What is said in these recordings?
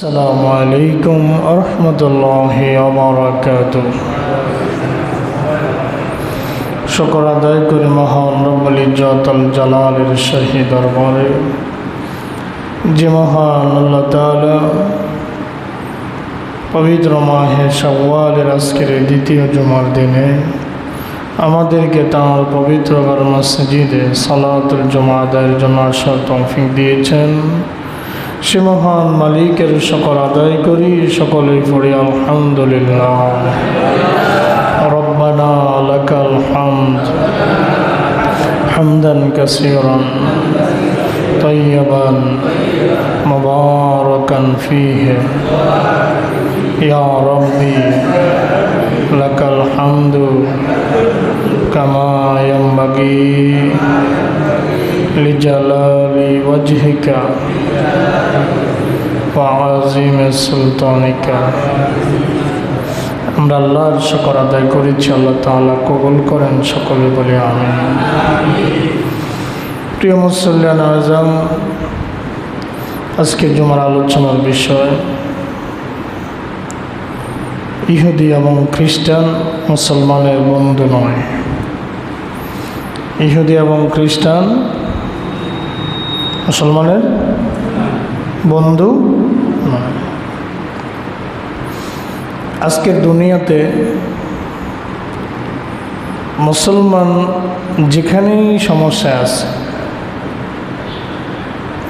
السلام عليكم ورحمة الله وبركاته শুকর আদায় করি মহান রব্বুল ইজ্জতুল জালালের শাহী দরবারে যে মহান আল্লাহ তাআলা পবিত্র মাহে শাওয়ালের আজকের এই দ্বিতীয় জুমার দিনে আমাদেরকে তাঁর পবিত্র ঘর মসজিদে সালাতুল জমা আদায়ের জন্য আসার তৌফিক দিয়েছেন সে মহান মালিকের সকল আদায় করি সকলেই পড়ি আলহামদুলিল্লাহ ربنا لك الحمد حمدا كثيرا طيبا مباركا فيه يا ربي لك الحمد كما ينبغي لجلال وجهك সুলতানিকা। আমরা আল্লাহর শকর আদায় করেছি, আল্লাহ তাল্লাহ কবুল করেন সকলে বলে আমি প্রিয় মুসল্লান আজম, আজকে জুমার আলোচনার বিষয়, ইহুদি এবং খ্রিস্টান মুসলমানের বন্ধু নয়। ইহুদি এবং খ্রিস্টান মুসলমানের বন্ধু নয় আজকের দুনিয়াতে মুসলমান যেখানেই সমস্যা আছে,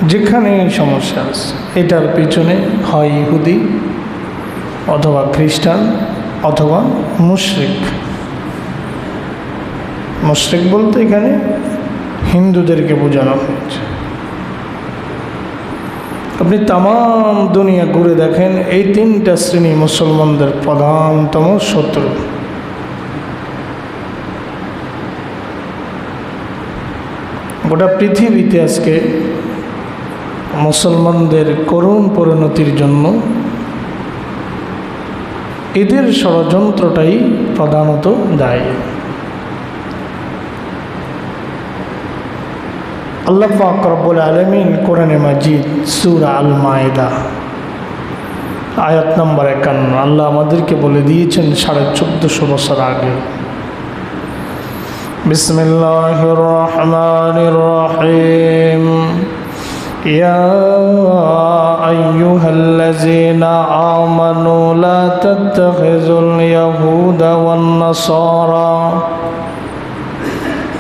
যেখানেই সমস্যা আছে, এটার পিছনে হয় ইহুদি অথবা খ্রিস্টান অথবা মুশরিক। মুশরিক বলতে এখানে হিন্দুদেরকে বোঝানো হয়েছে। আপনি তাম দুনিয়া ঘুরে দেখেন, এই তিনটা শ্রেণি মুসলমানদের প্রধানতম শত্রু। গোটা পৃথিবীতে আজকে মুসলমানদের করুণ পরিণতির জন্য এদের ষড়যন্ত্রটাই প্রধানত দায়ী। আল্লাহ পাক রব্বুল আলমিন কোরআনে মাজিদ সুরা আল মায়দা আয়াত নম্বর একান্ন আল্লাহ আমাদেরকে বলে দিয়েছেন সাড়ে চোদ্দশো বছর আগে বিসমিল্লাহ রহমান রহিম يا أيها الذين آمنوا لا تتخذوا اليهود والنصارى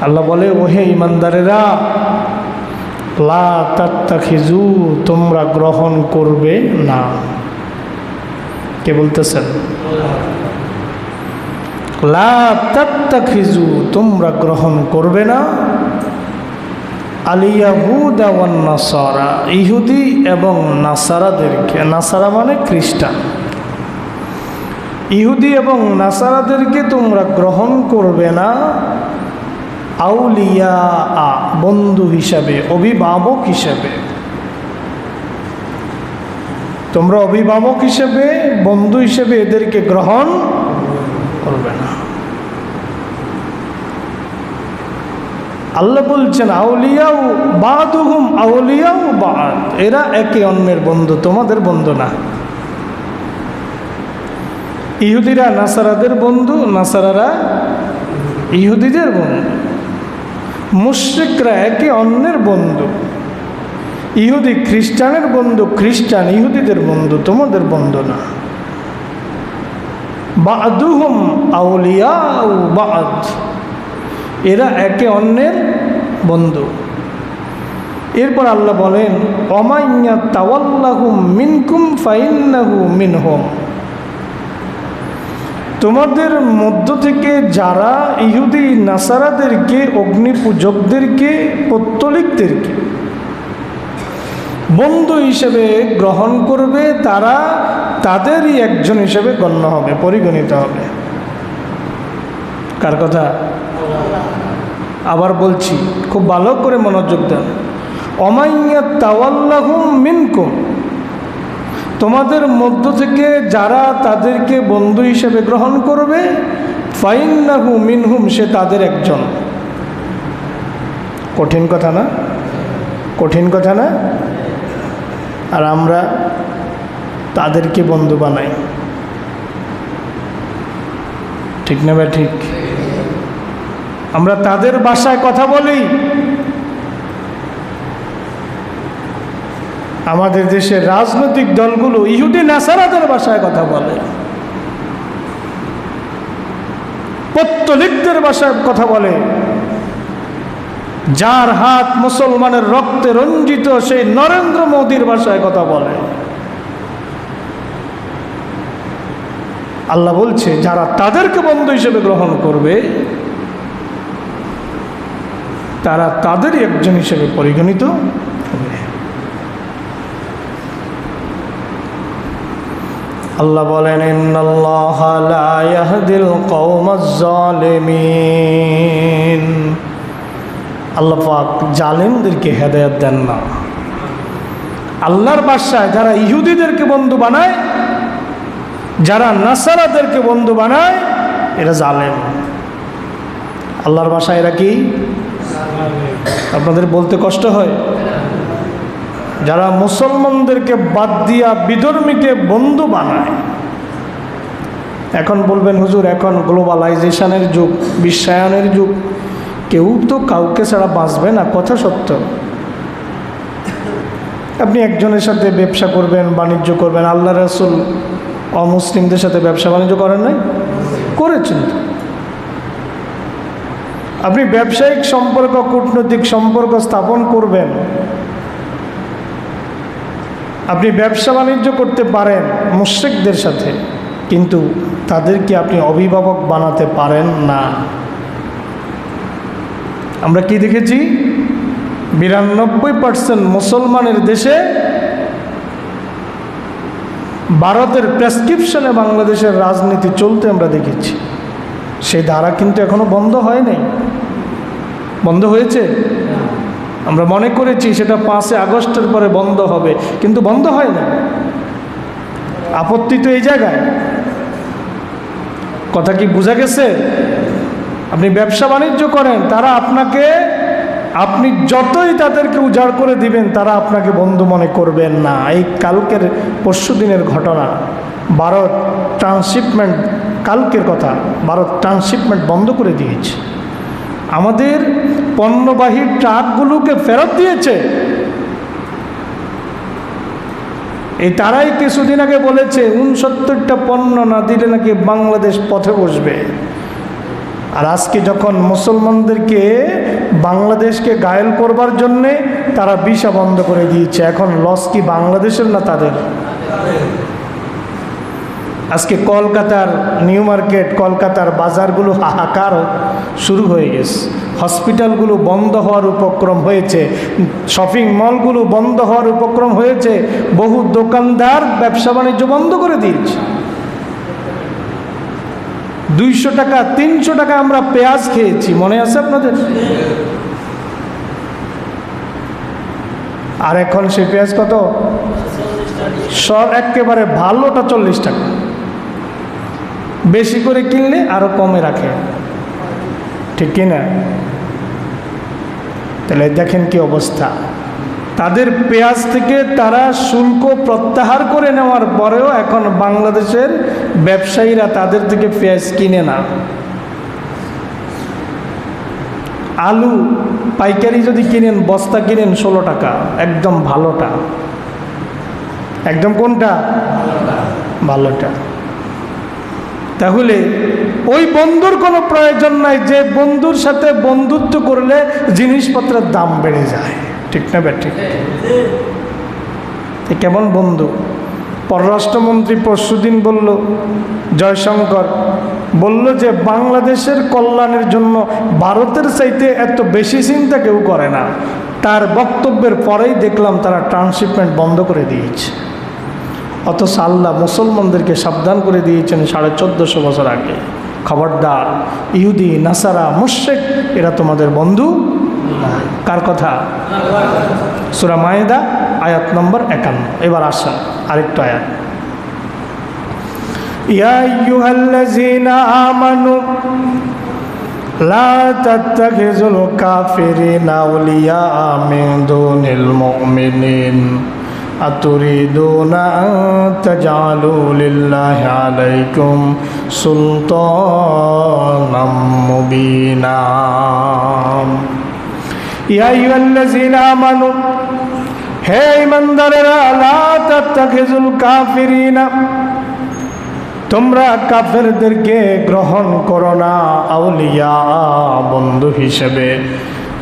আল্লাহ বলে, ওহে ইমানদারেরা লা তোমরা গ্রহণ করবে না। কে বলতেছেন? লা তোমরা গ্রহণ করবে না। আলিয়াহুদা নাসারা ইহুদি এবং নাসারাদেরকে, নাসারা মানে খ্রিস্টান। ইহুদি এবং নাসারাদেরকে তোমরা গ্রহণ করবে না। আউলিয়া আ বন্ধু হিসাবে, অভিভাবক হিসাবে। তোমরা অভিভাবক হিসেবে, বন্ধু হিসেবে এদেরকে গ্রহণ করবে না। আল্লাহ বলছেন আউলিয়াও বাদ বাদুহুম আউলিয়াও বাদ। এরা একে অন্যের বন্ধু, তোমাদের বন্ধু না। ইহুদিরা নাসারাদের বন্ধু, নাসারারা ইহুদিদের বন্ধু। মুশ্রিকরা একে অন্যের বন্ধু। ইহুদি খ্রিস্টানের বন্ধু, খ্রিস্টান ইহুদিদের বন্ধু, তোমাদের বন্ধু না। বাদুহম আউলিয়া বাদ। এরা একে অন্যের বন্ধু। এরপর আল্লাহ বলেন অমাইয়া তাওয়াল্লাহু মিনকুম ফাইন্নাহু মিনহম। তোমাদের মধ্য থেকে যারা ইহুদি নাসারাদেরকে অগ্নি পূজকদেরকে পত্তলিকদেরকে বন্ধু হিসেবে গ্রহণ করবে, তারা তাদেরই একজন হিসেবে গণ্য হবে, পরিগণিত হবে। কার কথা? আবার বলছি, খুব ভালো করে মনোযোগ দেন। অমাইয়া তাওয়াল্লাহুম মিনকুম। তোমাদের মধ্য থেকে যারা তাদেরকে বন্ধু হিসেবে গ্রহণ করবে ফাইন না ফাইন্নাহু মিনহুম, সে তাদের একজন। কঠিন কথা না? কঠিন কথা না? আর আমরা তাদেরকে বন্ধু বানাই। ঠিক না ভাই, ঠিক? আমরা তাদের ভাষায় কথা বলি। আমাদের দেশের রাজনৈতিক দলগুলো ইহুদি নাসারাদের ভাষায় কথা বলে। পত্তলিকদের ভাষায় কথা বলে। যার হাত মুসলমানের রক্তে রঞ্জিত, সেই নরেন্দ্র মোদীর ভাষায় কথা বলে। আল্লাহ বলছে, যারা তাদেরকে বন্ধু হিসেবে গ্রহণ করবে, তারা তাদেরই একজন হিসেবে পরিগণিত। আল্লাহ বলেন, ইন্নাল্লাহ লা ইয়াহদিল কওমাজ জালিমিন। আল্লাহ পাক জালেমদেরকে হেদায়েত দেন না। আল্লাহর বাসায় যারা ইহুদিদেরকে বন্ধু বানায়, যারা নাসারাদেরকে বন্ধু বানায়, এরা জালেম। আল্লাহর বাসায় এরা কি? আপনাদের বলতে কষ্ট হয়? যারা মুসলমানদেরকে বাদ দিয়া বিধর্মীকে বন্ধু বানায়। এখন বলবেন, হুজুর, এখন গ্লোবালাইজেশনের যুগ, বিশ্বায়নের যুগ। কেউ তো কাউকে ছাড়া বাঁচবে না, কথা সত্য। আপনি একজনের সাথে ব্যবসা করবেন, বাণিজ্য করবেন, আল্লাহ রসুল অমুসলিমদের সাথে ব্যবসা বাণিজ্য করেন নাই? করেছেন আপনি ব্যবসায়িক সম্পর্ক, কূটনৈতিক সম্পর্ক স্থাপন করবেন আপনি ব্যবসা বাণিজ্য করতে পারেন মুশ্রিকদের সাথে, কিন্তু তাদেরকে আপনি অভিভাবক বানাতে পারেন না। আমরা কি দেখেছি? বিরানব্বই পার্সেন্ট মুসলমানের দেশে ভারতের প্রেসক্রিপশনে বাংলাদেশের রাজনীতি চলতে আমরা দেখেছি। সেই ধারা কিন্তু এখনও বন্ধ হয় নাই। বন্ধ হয়েছে? আমরা মনে করেছি সেটা পাঁচে আগস্টের পরে বন্ধ হবে, কিন্তু বন্ধ হয় না আপত্তি তো এই জায়গায়। কথা কি বোঝা গেছে? আপনি ব্যবসা বাণিজ্য করেন, তারা আপনাকে, আপনি যতই তাদেরকে উজাড় করে দিবেন, তারা আপনাকে বন্ধু মনে করবেন না। এই কালকের, পরশু দিনের ঘটনা। ভারত ট্রান্সশিপমেন্ট, কালকের কথা, ভারত ট্রান্সশিপমেন্ট বন্ধ করে দিয়েছে। আমাদের পণ্যবাহী ট্রাকগুলোকে ফেরত দিয়েছে। এই তারাই কিছুদিন আগে বলেছে উনসত্তরটা পণ্য না দিলে নাকি বাংলাদেশ পথে বসবে। আর আজকে যখন মুসলমানদেরকে বাংলাদেশকে গায়েল করবার জন্যে তারা ভিসা বন্ধ করে দিয়েছে, এখন লস কি বাংলাদেশের না তাদের? আজকে কলকাতার নিউ মার্কেট, কলকাতার বাজারগুলো হাহাকার শুরু হয়ে গেছে। হসপিটালগুলো বন্ধ হওয়ার উপক্রম হয়েছে। শপিং মলগুলো বন্ধ হওয়ার উপক্রম হয়েছে। বহু দোকানদার ব্যবসা বাণিজ্য বন্ধ করে দিয়েছে। দুইশো টাকা, তিনশো টাকা আমরা পেঁয়াজ খেয়েছি। মনে আছে আপনাদের? আর এখন সে পেঁয়াজ কত? সব একেবারে ভালোটা চল্লিশ টাকা। বেশি করে কিনলে আরও কমে রাখে। ঠিক কিনা? তাহলে দেখেন কি অবস্থা। তাদের পেঁয়াজ থেকে তারা শুল্ক প্রত্যাহার করে নেওয়ার পরেও এখন বাংলাদেশের ব্যবসায়ীরা তাদের থেকে পেঁয়াজ কিনে না। আলু পাইকারি যদি কিনেন, বস্তা কিনেন, ষোলো টাকা। একদম ভালোটা। একদম কোনটা? ভালোটা। তাহলে ওই বন্ধুর কোনো প্রয়োজন নাই, যে বন্ধুর সাথে বন্ধুত্ব করলে জিনিসপত্রের দাম বেড়ে যায়। ঠিক না ঠিক। কেমন বন্ধু? পররাষ্ট্রমন্ত্রী পরশুদিন বলল, জয়শঙ্কর, বলল যে বাংলাদেশের কল্যাণের জন্য ভারতের চাইতে এত বেশি চিন্তা কেউ করে না। তার বক্তব্যের পরেই দেখলাম তারা ট্রান্সশিপমেন্ট বন্ধ করে দিয়েছে। অথচ আল্লাহ মুসলমানদেরকে সাবধান করে দিয়েছেন সাড়ে চোদ্দোশো বছর আগে। খবরদার, ইহুদি, নাসারা মুশেক এরা তোমাদের বন্ধু কার কথা? সুরা মায়েদা, আয়াত নম্বর একান্ন। এবার আসা আরেকটা আয়াত। দুনিল মুমিনিন আতুরিদুনা আন তাজআলু লিল্লাহি আলাইকুম সুলতানাম মুবিনা ইয়া আইয়ুহাল্লাযীনা আমানু হে ইমানদারেরা লা তাত্তাখিযুল কাফিরিনা তোমরা কাফেরদেরকে গ্রহণ করো না, আউলিয়া বন্ধু হিসেবে।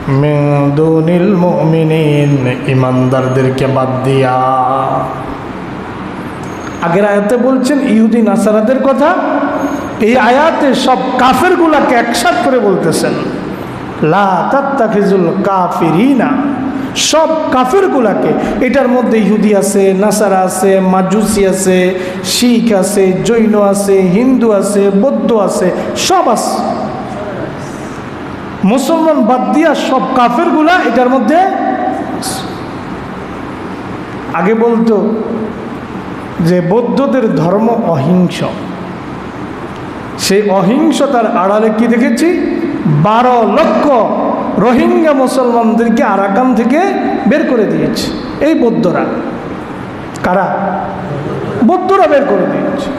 মেদুনিল মুমিনিন, ইমানদারদেরকে বাদ দিয়া। আগের আয়াতে বলছেন, ইহুদি নাসারাদের কথা, এই আয়াতে সব কাফেরগুলাকে একসাথ করে বলতেছেন, লা তাত্তাখিজুল কাফিরিনা। সব কাফেরগুলাকে, এটার মধ্যে ইহুদি আছে, নাসারা আছে, মাজুসি আছে, শিখ আছে, জৈন আছে, হিন্দু আছে, বৌদ্ধ আছে, সব আছে। মুসলমান বাদ দিয়া সব কাফেরগুলা এটার মধ্যে আগে বলতো যে বৌদ্ধদের ধর্ম অহিংস। সেই অহিংসতার আড়ালে কি দেখেছি? বারো লক্ষ রোহিঙ্গা মুসলমানদেরকে আরাকান থেকে বের করে দিয়েছে। এই বৌদ্ধরা। কারা? বৌদ্ধরা বের করে দিয়েছে।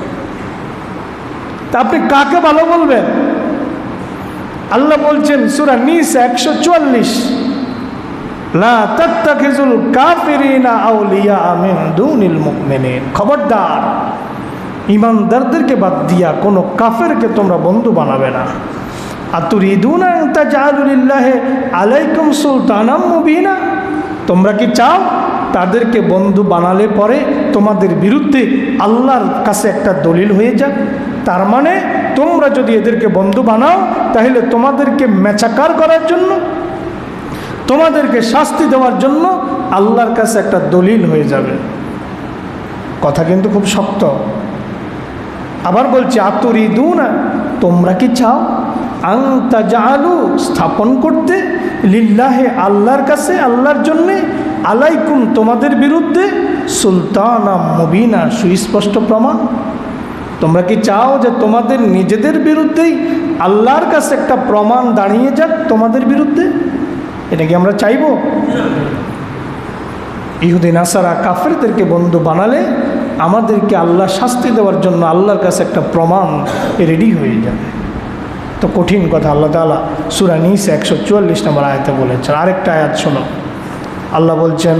তা আপনি কাকে ভালো বলবেন? আল্লাহ বলছেন, সুরা নিস একশো চুয়াল্লিশ খবরদার ইমানদারদেরকে বাদ দিয়া কোনো কাফেরকে তোমরা বন্ধু বানাবে না। আলাইকুম সুলতানাম মুবিনা। তোমরা কি চাও তাদেরকে বন্ধু বানালে পরে তোমাদের বিরুদ্ধে আল্লাহর কাছে একটা দলিল হয়ে যাক? তার মানে তোমরা যদি এদেরকে বন্ধু বানাও, তাহলে তোমাদেরকে মেচাকার করার জন্য, তোমাদেরকে শাস্তি দেওয়ার জন্য আল্লাহর কাছে একটা দলিল হয়ে যাবে। কথা কিন্তু খুব শক্ত। আবার বলছি আতুরিদু না তোমরা কি চাও? আংতা জালু স্থাপন করতে লিল্লাহে আল্লাহর কাছে, আল্লাহর জন্যে, আলাইকুম তোমাদের বিরুদ্ধে সুলতানা মুবিনা, সুস্পষ্ট প্রমাণ। তোমরা কি চাও যে তোমাদের নিজেদের বিরুদ্ধেই আল্লাহর কাছে একটা প্রমাণ দাঁড়িয়ে যাক তোমাদের বিরুদ্ধে? এটা কি আমরা চাইব? ইহুদিন আসারা কাফেরদেরকে বন্ধু বানালে আমাদেরকে আল্লাহ শাস্তি দেওয়ার জন্য আল্লাহর কাছে একটা প্রমাণ রেডি হয়ে যাবে। তো কঠিন কথা, আল্লাহ তালা সুরা নিস একশো চুয়াল্লিশ নম্বর আয়তে বলেছেন। আরেকটা আয়াত শোনো। আল্লাহ বলছেন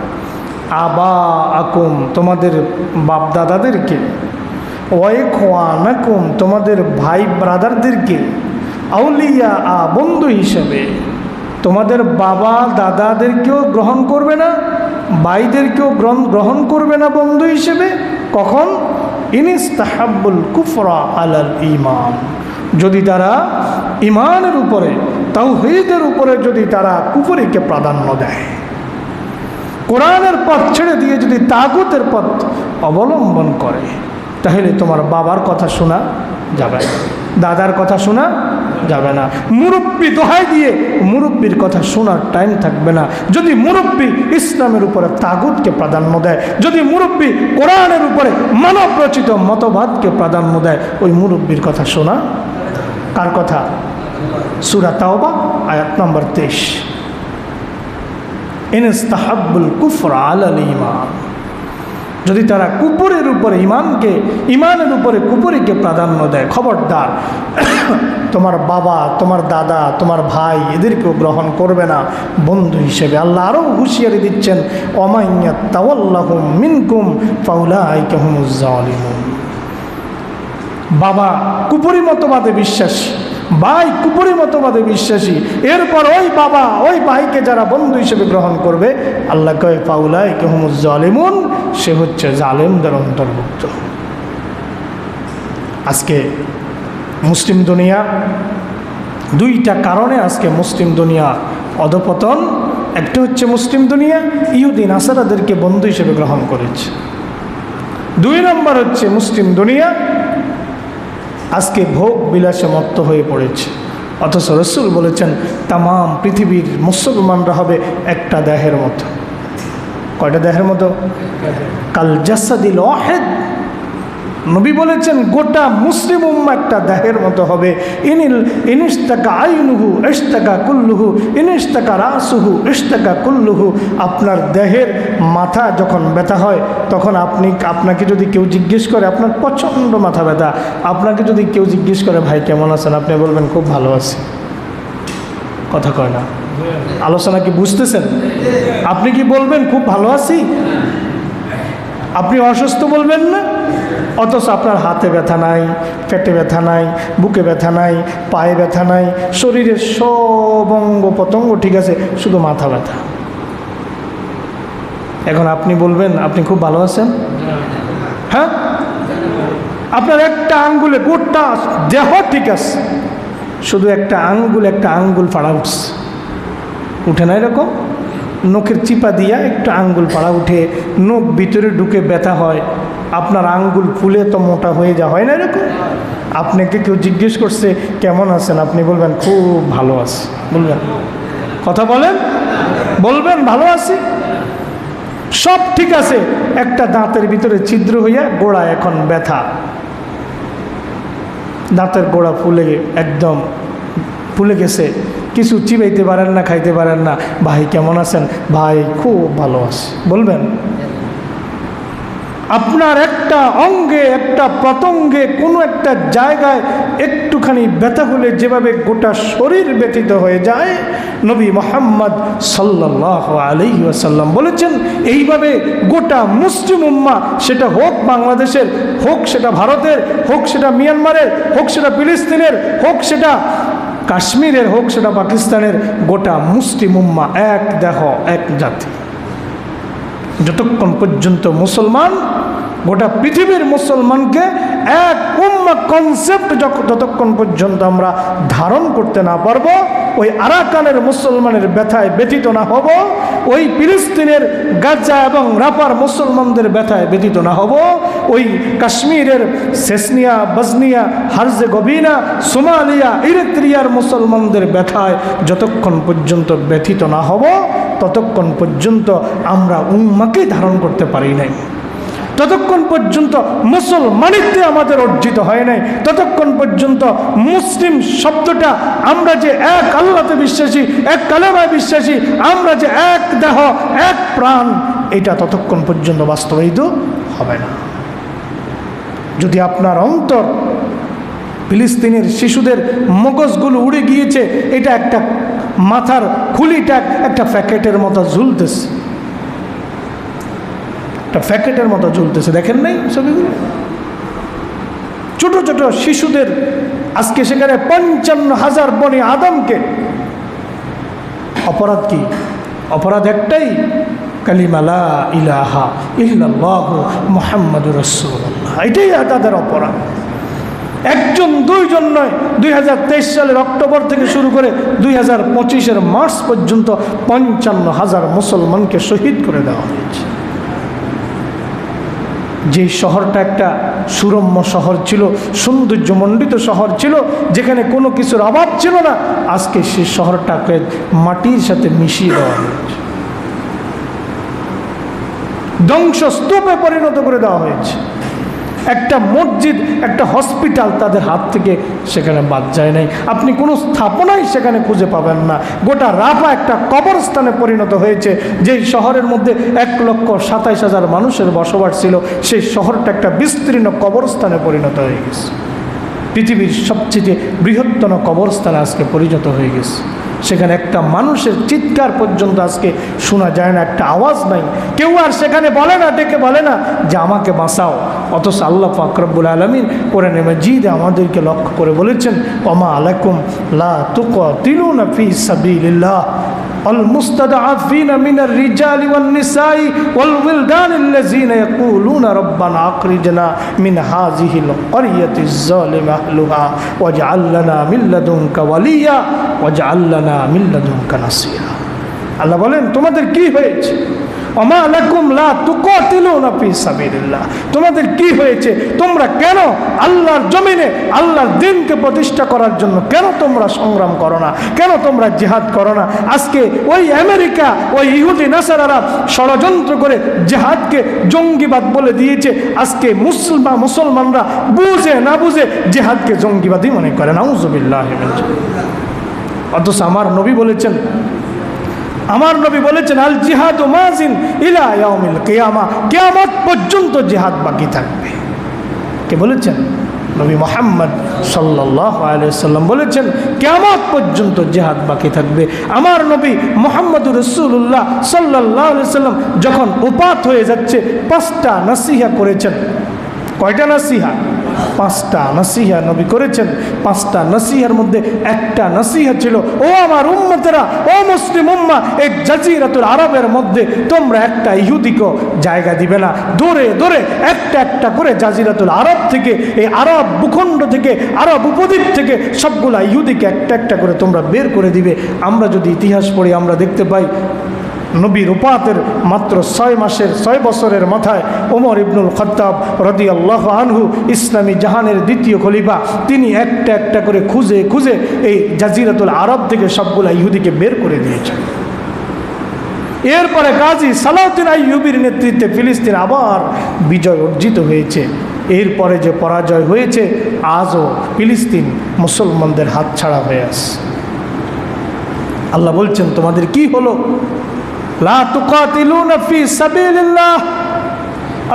আবা আকুম তোমাদের বাপ দাদাদেরকে ওয়ে খোয়ানাকুম তোমাদের ভাই ব্রাদারদেরকে। আউলিয়া আ বন্ধু হিসেবে, তোমাদের বাবা দাদাদেরকেও গ্রহণ করবে না, ভাইদেরকেও গ্রহণ করবে না বন্ধু হিসেবে। কখন? ইনিস তাহাব্বুল কুফরা আলাল ইমান যদি তারা ইমানের উপরে তাও উপরে যদি তারা কুফরিকে প্রাধান্য দেয়। কোরআনের পথ ছেড়ে দিয়ে যদি তাগুতের পথ অবলম্বন করে, তাহলে তোমার বাবার কথা শোনা যাবে না, দাদার কথা শোনা যাবে না। মুরব্বী দোহাই দিয়ে মুরব্বীর কথা শোনার টাইম থাকবে না। যদি মুরব্বী ইসলামের উপরে তাগুতকে প্রাধান্য দেয়, যদি মুরব্বী কোরআনের উপরে মানব রচিত মতবাদকে প্রাধান্য দেয়, ওই মুরব্বীর কথা শোনা কার কথা? সুরা তাওবা, আয়াত নম্বর তেইশ। ইনস্তাহাব্বুল কুফর আলাল ইমান যদি তারা কুপুরের উপরে ইমানকে ইমানের উপরে কুপুরিকে প্রাধান্য দেয়, খবরদার, তোমার বাবা, তোমার দাদা, তোমার ভাই এদেরকেও গ্রহণ করবে না। বন্ধু হিসেবে আল্লাহ আরও হুঁশিয়ারি দিচ্ছেন, অমাইয়া তাওয়াল্লাহুম মিনকুম ফাউলাইকাহুমুজ্জালিমুন বাবা কুপুরি মতবাদে বিশ্বাসী। ভাই কুপুরি মতবাদে বিশ্বাসী। এরপর ওই বাবা, ওই ভাইকে যারা বন্ধু হিসেবে গ্রহণ করবে, আল্লাহ কয়ে পাউলাই কেহমুজ জালিমুন, সে হচ্ছে জালেমদের অন্তর্ভুক্ত। আজকে মুসলিম দুনিয়া, দুইটা কারণে আজকে মুসলিম দুনিয়া অধপতন। একটা হচ্ছে মুসলিম দুনিয়া, ইহুদিন, আসারাদেরকে বন্ধু হিসেবে গ্রহণ করেছে। দুই নম্বর হচ্ছে মুসলিম দুনিয়া আজকে ভোগ বিলাসে মত্ত হয়ে পড়েছে। অথচ রসুল বলেছেন, তামাম পৃথিবীর মুসলমানরা হবে একটা দেহের মতো। কয়টা দেহের মতো? কাল জাসাদিল ওয়াহেদ নবী বলেছেন, গোটা মুসলিম উম্মা একটা দেহের মতো হবে। ইনিল ইনিস্তাকা আইনুহু ইস্তাকা কুল্লুহু ইনিস্তাকা রাসুহু ইস্তাকা কুল্লুহু। আপনার দেহের মাথা যখন ব্যথা হয়, তখন আপনি, আপনাকে যদি কেউ জিজ্ঞেস করে, আপনার প্রচণ্ড মাথা ব্যথা। আপনাকে যদি কেউ জিজ্ঞেস করে, ভাই, কেমন আছেন? আপনি বলবেন, খুব ভালো আছি। কথা কয় না। আলোচনা কি বুঝতেছেন? আপনি কি বলবেন, খুব ভালো আছি? আপনি অসুস্থ বলবেন না? অথচ আপনার হাতে ব্যথা নাই, পেটে ব্যথা নাই, বুকে ব্যথা নাই, পায়ে ব্যথা নাই, শরীরের সব অঙ্গ প্রত্যঙ্গ ঠিক আছে, শুধু মাথা ব্যথা। এখন আপনি বলবেন, আপনি খুব ভালো আছেন? হ্যাঁ? আপনার একটা আঙ্গুলে গোটা দেহ ঠিক আছে, শুধু একটা আঙ্গুল একটা আঙ্গুল ফাড়া উঠছে। উঠে না এরকম? নখের চিপা দিয়া একটু আঙ্গুল পাড়া উঠে নখ ভিতরে ঢুকে ব্যথা হয়। আপনার আঙ্গুল ফুলে তো মোটা হয়ে যা, হয় না এরকম? আপনাকে কেউ জিজ্ঞেস করছে, কেমন আছেন? আপনি বলবেন, খুব ভালো আছি। বলবেন, কথা বলেন? বলবেন, ভালো আছি। সব ঠিক আছে। একটা দাঁতের ভিতরে ছিদ্র হইয়া গোড়া এখন ব্যথা। দাঁতের গোড়া ফুলে একদম ফুলে গেছে। কিছু চিবাইতে পারেন না, খাইতে পারেন না। ভাই, কেমন আছেন? ভাই, খুব ভালো আছে। বলবেন? আপনার একটা অঙ্গে, একটা প্রতঙ্গে কোনো একটা জায়গায় একটুখানি ব্যথা হলে যেভাবে গোটা শরীর ব্যথিত হয়ে যায়, নবী মোহাম্মদ সাল্লাহ আলি ওয়াসাল্লাম বলেছেন, এইভাবে গোটা মুসলিম উম্মা, সেটা হোক বাংলাদেশের, হোক সেটা ভারতের, হোক সেটা মিয়ানমারের, হোক সেটা ফিলিস্তিনের, হোক সেটা কাশ্মীরের হোক সেটা পাকিস্তানের গোটা মুসলিম উম্মা এক দেহ এক জাতি। যতক্ষণ পর্যন্ত মুসলমান গোটা পৃথিবীর মুসলমানকে এক উম্মা কনসেপ্ট যতক্ষণ পর্যন্ত আমরা ধারণ করতে না পারব, ওই আরাকানের মুসলমানের ব্যথায় ব্যথিত না হব, ওই ফিলিস্তিনের গাজা এবং রাপার মুসলমানদের ব্যথায় ব্যথিত না হব, ওই কাশ্মীরের সেসনিয়া বজনিয়া হারজে গবিনা সোমালিয়া, ইরেত্রিয়ার মুসলমানদের ব্যথায় যতক্ষণ পর্যন্ত ব্যথিত না হব, ততক্ষণ পর্যন্ত আমরা উম্মাকে ধারণ করতে পারি নাই। ততক্ষণ পর্যন্ত মুসলমানিত্বে আমাদের অর্জিত হয় নাই। ততক্ষণ পর্যন্ত মুসলিম শব্দটা আমরা যে এক আল্লাতে বিশ্বাসী, এক কালেমায় বিশ্বাসী, আমরা যে এক দেহ, এক প্রাণ, এটা ততক্ষণ পর্যন্ত বাস্তবায়িত হবে না। যদি আপনার অন্তর ফিলিস্তিনের শিশুদের মগজগুলো উড়ে গিয়েছে, এটা একটা মাথার খুলিটা, একটা প্যাকেটের মতো ঝুলতেছে। একটা প্যাকেটের মতো ঝুলতেছে দেখেন নাই ছবিগুলো? ছোট ছোট শিশুদের, আজকে সেখানে পঞ্চান্ন হাজার বনে আদমকে। অপরাধ কি? অপরাধ একটাই কালিমালা ইলাহা ইল্লাল্লাহ মোহাম্মদ রসুল্লাহ এটাই তাদের অপরাধ। একজন, দুইজন নয়, দুই হাজার সালের অক্টোবর থেকে শুরু করে দুই হাজার মার্চ পর্যন্ত পঞ্চান্ন হাজার মুসলমানকে শহীদ করে দেওয়া হয়েছে। যে শহরটা একটা সুরম্য শহর ছিল, সৌন্দর্যমণ্ডিত শহর ছিল, যেখানে কোনো কিছুর অভাব ছিল না, আজকে সে শহরটাকে মাটির সাথে মিশিয়ে দেওয়া হয়েছে। ধ্বংসস্তূপে পরিণত করে দেওয়া হয়েছে। একটা মসজিদ, একটা হসপিটাল তাদের হাত থেকে সেখানে বাদ যায় নাই। আপনি কোনো স্থাপনাই সেখানে খুঁজে পাবেন না। গোটা রাফা একটা কবরস্থানে পরিণত হয়েছে। যেই শহরের মধ্যে এক লক্ষ সাতাইশ হাজার মানুষের বসবাস ছিল, সেই শহরটা একটা বিস্তীর্ণ কবরস্থানে পরিণত হয়ে গেছে। পৃথিবীর সবচেয়ে বৃহত্তম কবরস্থানে আজকে পরিণত হয়ে গেছে। সেখানে একটা মানুষের চিৎকার পর্যন্ত আজকে শোনা যায় না, একটা আওয়াজ নাই। কেউ আর সেখানে বলে না, ডেকে বলে না যে আমাকে বাঁচাও। অথচ আল্লাহ ফাকরবুল আলমিন করে নেমে জিদ আমাদেরকে লক্ষ্য করে বলেছেন কমা আলাইকুম লা তুক তিলুন ফি সাবিলিল্লাহ। المستضعفين من الرجال والنساء والولدان الذين يقولون ربنا أخرجنا من هذه القرية الظالم أهلها واجعل لنا من لدنك وليا واجعل لنا من لدنك نصيرا আল্লাহ বলেন তোমাদের কি হয়েছে তোমাদের কি হয়েছে? তোমরা কেন আল্লাহর জমিনে, আল্লাহর দিনকে প্রতিষ্ঠা করার জন্য কেন তোমরা সংগ্রাম করো না? কেন তোমরা জেহাদ করো না? আজকে ওই আমেরিকা, ওই ইহুদি নাসারারা ষড়যন্ত্র করে জেহাদকে জঙ্গিবাদ বলে দিয়েছে। আজকে মুসলমান মুসলমানরা বুঝে না বুঝে জেহাদকে জঙ্গিবাদই মনে করে। নাউজুবিল্লাহ অথচ আমার নবী বলেছেন আমার নবী বলেছেন, আল জিহাদ ও মাজিন ইলা কিয়ামা। কিয়ামত পর্যন্ত জিহাদ বাকি থাকবে। কে বলেছেন? নবী মোহাম্মদ সাল্লাহ আলাইসাল্লাম বলেছেন কেমত পর্যন্ত জেহাদ বাকি থাকবে। আমার নবী মোহাম্মদুর রসুল্লাহ সাল্লাহ সাল্লাম যখন উপাত হয়ে যাচ্ছে, পাঁচটা নাসিহা করেছেন। কয়টা নাসিহা? পাঁচটা নাসিহা নবী করেছেন, পাঁচটা নাসিহার মধ্যে একটা নাসিহা ছিল, ও আমার উম্মতেরা, ও মুসলিম উম্মা, এই জাজিরাতুল আরবের মধ্যে তোমরা একটা ইহুদিকে জায়গা দিবে না। দূরে দূরে একটা একটা করে জাজিরাতুল আরব থেকে, এই আরব ভূখণ্ড থেকে, আরব উপদ্বীপ থেকে সবগুলা ইহুদিকে একটা একটা করে তোমরা বের করে দিবে। আমরা যদি ইতিহাস পড়ি, আমরা দেখতে পাই নবীর উপাতের মাত্র ছয় মাসের, ছয় বছরের মাথায় ওমর ইবনুল খত্তাব রদি আল্লাহ আনহু ইসলামী জাহানের দ্বিতীয় খলিফা, তিনি একটা একটা করে খুঁজে খুঁজে এই জাজিরাতুল আরব থেকে সবগুলা ইহুদিকে বের করে দিয়েছেন। এরপরে গাজী সালাউদ্দিন আইয়ুবির নেতৃত্বে ফিলিস্তিন আবার বিজয় অর্জিত হয়েছে। এরপরে যে পরাজয় হয়েছে, আজও ফিলিস্তিন মুসলমানদের হাতছাড়া হয়ে আস আল্লাহ বলছেন, তোমাদের কি হলো? লা তুকাতিলুনা ফি সাবিলিল্লাহ।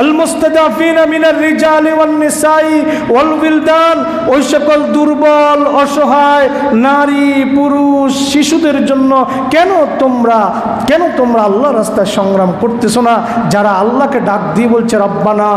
আলমুস্তাদাফিন মিনার রিজাল ওয়ান নিসাই ওয়াল উইলদান, ওই সকল দুর্বল, অসহায়, নারী, পুরুষ, শিশুদের জন্য কেন তোমরা কেন তোমরা আল্লাহ রাস্তায় সংগ্রাম করতেছো না? যারা আল্লাহকে ডাক দিয়ে বলছে, রব্বানা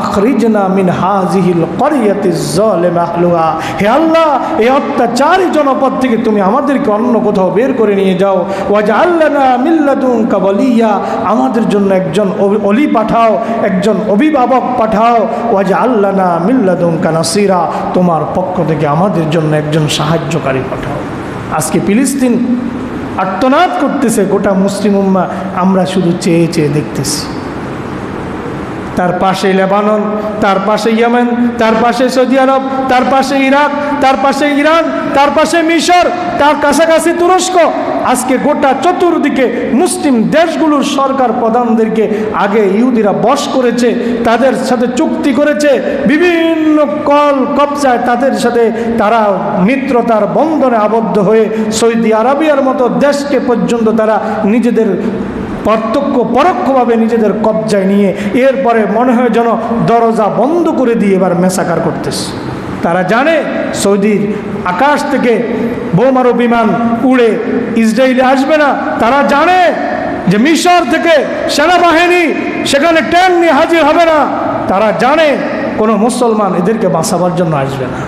আখরিজনা মিন হাজিহিল করিয়াতি জলেমাহলুহা হে আল্লাহ, এই অত্যাচারী জনপদ থেকে তুমি আমাদেরকে অন্য কোথাও বের করে নিয়ে যাও। ওয়াজা আল্লাহ মিল্লাদুম কাবলিয়া আমাদের জন্য একজন অলি পাঠাও, একজন অভিভাবক পাঠাও। ওয়াজা আল্লানা মিল্লাদুমকা নাসিরা তোমার পক্ষ থেকে আমাদের জন্য একজন সাহায্যকারী পাঠাও। আজকে ফিলিস্তিন আত্মনাদ করতেছে গোটা মুসলিম উম্মা, আমরা শুধু চেয়ে চেয়ে দেখতেছি। তার পাশে লেবানন, তার পাশে ইয়েমেন, তার পাশে সৌদি আরব, তার পাশে ইরাক, তার পাশে ইরান, তার পাশে মিশর, তার কাছাকাছি তুরস্ক। আজকে গোটা চতুর্দিকে মুসলিম দেশগুলোর সরকার প্রধানদেরকে আগে ইহুদিরা বশ করেছে, তাদের সাথে চুক্তি করেছে, বিভিন্ন কল কবজায় তাদের সাথে তারা মিত্রতার বন্ধনে আবদ্ধ হয়ে সৌদি আরবিয়ার মতো দেশকে পর্যন্ত তারা নিজেদের প্রত্যক্ষ পরোক্ষভাবে নিজেদের কবজায় নিয়ে এরপরে মনে হয় যেন দরজা বন্ধ করে দিয়ে এবার মেসাকার করতেছে। তারা জানে সৌদির আকাশ থেকে বোমারো বিমান উড়ে ইসরায়েলে আসবে না। তারা জানে যে মিশর থেকে সেনাবাহিনী সেখানে ট্যাঙ্ক নিয়ে হাজির হবে না। তারা জানে কোনো মুসলমান এদেরকে বাঁচাবার জন্য আসবে না।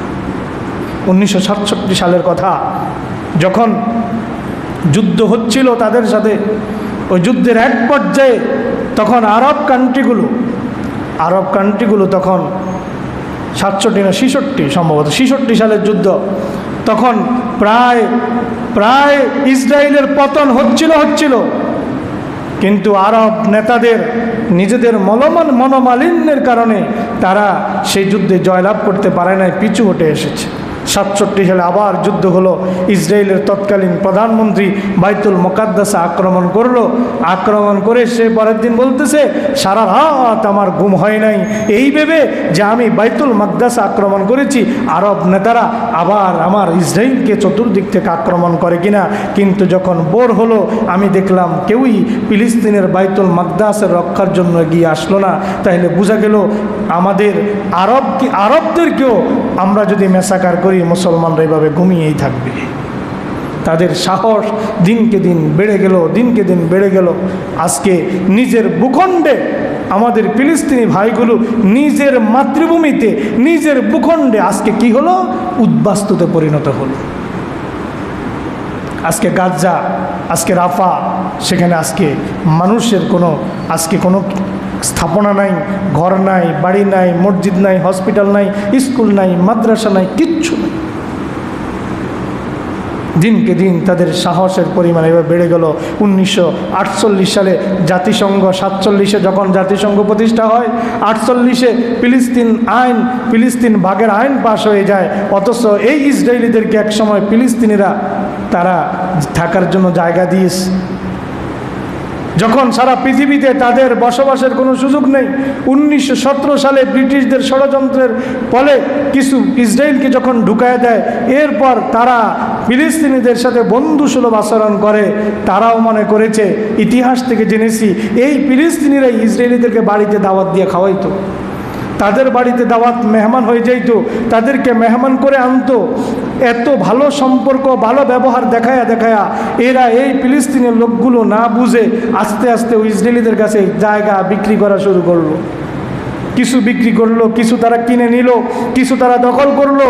উনিশশো সাতষট্টি সালের কথা যখন যুদ্ধ হচ্ছিল তাদের সাথে ওই যুদ্ধের এক পর্যায়ে তখন আরব কান্ট্রিগুলো আরব কান্ট্রিগুলো তখন সাতষট্টি না ছিষট্টি সম্ভবত, ছিষট্টি সালের যুদ্ধ, তখন প্রায় প্রায় ইসরায়েলের পতন হচ্ছিল হচ্ছিল। কিন্তু আরব নেতাদের, নিজেদের মলমান, মনোমালিন্যের কারণে তারা সেই যুদ্ধে জয়লাভ করতে পারে নাই, পিছু হটে এসেছে। সাতষট্টি সালে আবার যুদ্ধ হলো। ইসরায়েলের তৎকালীন প্রধানমন্ত্রী বাইতুল মোকাদ্দাসা আক্রমণ করল। আক্রমণ করে সে পরের দিন বলতেছে, সারা রাত আমার ঘুম হয় নাই। এই ভেবে যে আমি বাইতুল মাকদাসা আক্রমণ করেছি, আরব নেতারা আবার আমার ইসরায়েলকে চতুর্দিক থেকে আক্রমণ করে কিনা। কিন্তু যখন বোর হলো, আমি দেখলাম কেউই ফিলিস্তিনের বাইতুল মাকদাসের রক্ষার জন্য এগিয়ে আসলো না। তাহলে বোঝা গেল, আমাদের আরব কি, আরবদেরকেও আমরা যদি মেসাকার করি, মুসলমানরা এভাবে ঘুমিয়েই থাকবে। তাদের সাহস দিনকে দিন বেড়ে গেল, দিনকে দিন বেড়ে গেল। আজকে নিজের ভূখণ্ডে আমাদের ফিলিস্তিনি ভাইগুলো নিজের মাতৃভূমিতে, নিজের ভূখণ্ডে আজকে কি হলো? উদ্বাস্তুতে পরিণত হলো। আজকে গাজ্জা, আজকে রাফা, সেখানে আজকে মানুষের কোনো, আজকে কোনো স্থাপনা নাই, ঘর নাই, বাড়ি নাই, মসজিদ নাই, হসপিটাল নাই, স্কুল নাই, মাদ্রাসা নাই, কিচ্ছু নাই। দিনকে দিন তাদের সাহসের পরিমাণ এবার বেড়ে গেল। উনিশশো আটচল্লিশ সালে জাতিসংঘ, সাতচল্লিশে যখন জাতিসংঘ প্রতিষ্ঠা হয়, আটচল্লিশে ফিলিস্তিন আইন, ফিলিস্তিন ভাগের আইন পাশ হয়ে যায়। অথচ এই ইসরায়েলিদেরকে একসময় ফিলিস্তিনিরা তারা থাকার জন্য জায়গা দিয়েছে। যখন সারা পৃথিবীতে তাদের বসবাসের কোনো সুযোগ নেই, উনিশশো সতেরো সালে ব্রিটিশদের ষড়যন্ত্রের ফলে কিছু ইসরায়েলকে যখন ঢুকায় দেয়, এরপর তারা ফিলিস্তিনিদের সাথে বন্ধুসুলভ আচরণ করে, তারাও মনে করেছে, ইতিহাস থেকে জেনেছি, এই ফিলিস্তিনিরাই ইসরায়েলিদেরকে বাড়িতে দাওয়াত দিয়ে খাওয়াইতো। তাদের বাড়িতে দাওয়াত মেহমান হয়ে যাইতো, তাদেরকে মেহমান করে আনতো। এত ভালো সম্পর্ক, ভালো ব্যবহার দেখায়া দেখায়া এরা এই ফিলিস্তিনের লোকগুলো না বুঝে আস্তে আস্তে ওই ইসরায়েলিদের কাছে জায়গা বিক্রি করা শুরু করল। কিছু বিক্রি করল, কিছু তারা কিনে নিল, কিছু তারা দখল করল।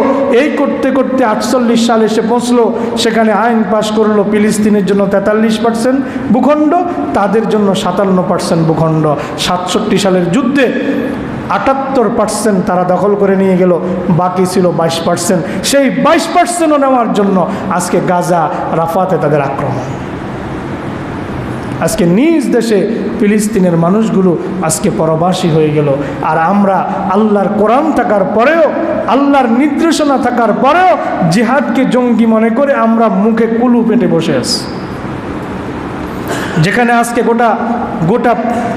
এই করতে করতে আটচল্লিশ সালে এসে পৌঁছলো, সেখানে আইন পাশ করল, ফিলিস্তিনের জন্য তেতাল্লিশ পার্সেন্ট ভূখণ্ড, তাদের জন্য সাতান্ন পার্সেন্ট ভূখণ্ড। সাতষট্টি সালের যুদ্ধে আটাত্তর পার্সেন্ট তারা দখল করে নিয়ে গেল, বাকি ছিল বাইশ পার্সেন্ট সেই বাইশ পার্সেন্টও নেওয়ার জন্য আজকে গাজা রাফাতে তাদের আক্রমণ। আজকে নিজ দেশে ফিলিস্তিনের মানুষগুলো আজকে পরবাসী হয়ে গেল। আর আমরা আল্লাহর কোরআন থাকার পরেও, আল্লাহর নির্দেশনা থাকার পরেও জিহাদকে জঙ্গি মনে করে আমরা মুখে কুলু পেটে বসে আছি। যেখানে আজকে গোটা গোটা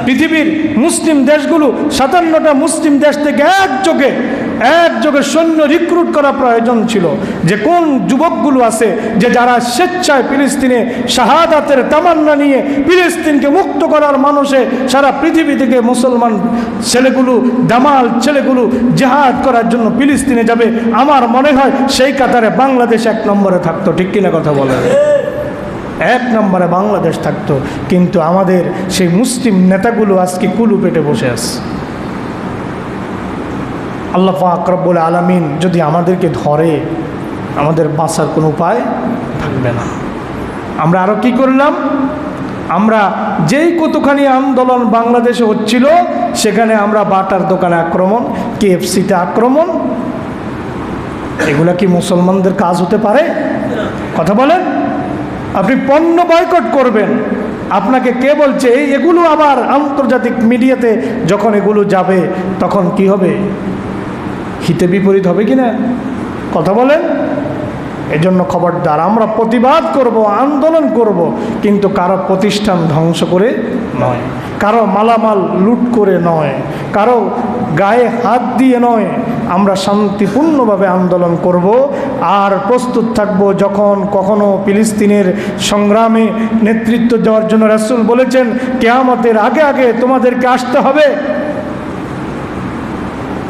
পৃথিবীর মুসলিম দেশগুলো, সাতান্নটা মুসলিম দেশ থেকে একযোগে একযোগে সৈন্য রিক্রুট করা প্রয়োজন ছিল যে কোন যুবকগুলো আছে যে যারা স্বেচ্ছায় ফিলিস্তিনে শাহাদাতের তামান্না নিয়ে ফিলিস্তিনকে মুক্ত করার মানুষে সারা পৃথিবী থেকে মুসলমান ছেলেগুলো, দামাল ছেলেগুলো জেহাদ করার জন্য ফিলিস্তিনে যাবে। আমার মনে হয় সেই কাতারে বাংলাদেশ এক নম্বরে থাকতো। ঠিক কিনা কথা বলে এক নম্বরে বাংলাদেশ থাকতো, কিন্তু আমাদের সেই মুসলিম নেতাগুলো আজকে কুলু পেটে বসে আছে। আল্লাহ পাক রব্বুল আলমিন যদি আমাদেরকে ধরে, আমাদের বাঁচার কোনো উপায় থাকবে না। আমরা আরও কি করলাম? আমরা যেই কতখানি আন্দোলন বাংলাদেশে হচ্ছিল, সেখানে আমরা বাটার দোকানে আক্রমণ, কেএফসিতে আক্রমণ। এগুলা কি মুসলমানদের কাজ হতে পারে? কথা বলেন। আপনি পণ্য বয়কট করবেন। আপনাকে কে বলছে এগুলো আবার আন্তর্জাতিক মিডিয়াতে যখন এগুলো যাবে, তখন কি হবে? হিতে বিপরীত হবে কি না? কথা বলেন। এজন্য খবরদার, আমরা প্রতিবাদ করব, আন্দোলন করব, কিন্তু কারও প্রতিষ্ঠান ধ্বংস করে নয়। কারও মালামাল লুট করে নয়। কারও গায়ে হাত দিয়ে নয়। আমরা শান্তিপূর্ণভাবে আন্দোলন করব আর প্রস্তুত থাকব যখন কখনো ফিলিস্তিনের সংগ্রামে নেতৃত্ব দেওয়ার জন্য রাসুল বলেছেন, কেয়ামতের আগে আগে তোমাদেরকে আসতে হবে।